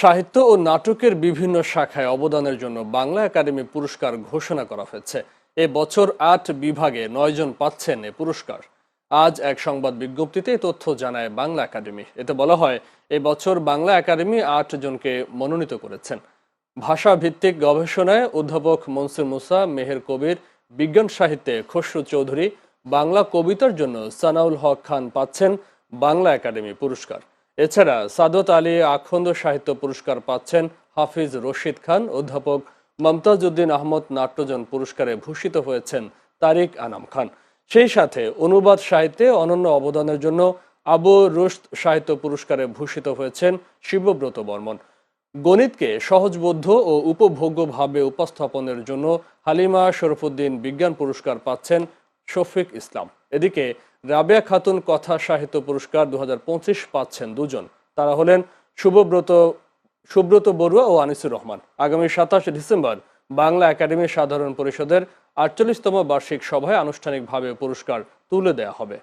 সাহিত্য ও নাটকের বিভিন্ন শাখায় অবদানের জন্য বাংলা একাডেমি পুরস্কার ঘোষণা করা হয়েছে। এ বছর আট বিভাগে নয়জন পাচ্ছেন এ পুরস্কার। আজ এক সংবাদ বিজ্ঞপ্তিতে তথ্য জানায় বাংলা একাডেমি। এতে বলা হয়, এ বছর বাংলা একাডেমি আট জনকে মনোনীত করেছেন। ভাষা ভিত্তিক গবেষণায় অধ্যাপক মনসুর মুসা, মেহের কবির, বিজ্ঞান সাহিত্যে খসরু চৌধুরী, বাংলা কবিতার জন্য সানাউল হক খান পাচ্ছেন বাংলা একাডেমি পুরস্কার। এছাড়া সাদত আলী আখন্দ সাহিত্য পুরস্কার পাচ্ছেন হাফিজ রশিদ খান, অধ্যাপক মমতাজ উদ্দিন আহমদ নাট্যজন পুরস্কারে ভূষিত হয়েছেন তারিক আনাম খান। সেই সাথে অনুবাদ সাহিত্যে অনন্য অবদানের জন্য আবু রুশদ সাহিত্য পুরস্কারে ভূষিত হয়েছেন শিবব্রত বর্মন। গণিতকে সহজবোধ্য ও উপভোগ্যভাবে উপস্থাপনের জন্য হালিমা শরফুদ্দিন বিজ্ঞান পুরস্কার পাচ্ছেন শফিক ইসলাম। এদিকে রাবেয়া খাতুন কথা সাহিত্য পুরস্কার দু হাজার পঁচিশ পাচ্ছেন দুজন। তারা হলেন শুভব্রত সুব্রত বড়ুয়া ও আনিসুর রহমান। আগামী সাতাশে ডিসেম্বর বাংলা একাডেমি সাধারণ পরিষদের আটচল্লিশতম বার্ষিক সভায় আনুষ্ঠানিকভাবে পুরস্কার তুলে দেয়া হবে।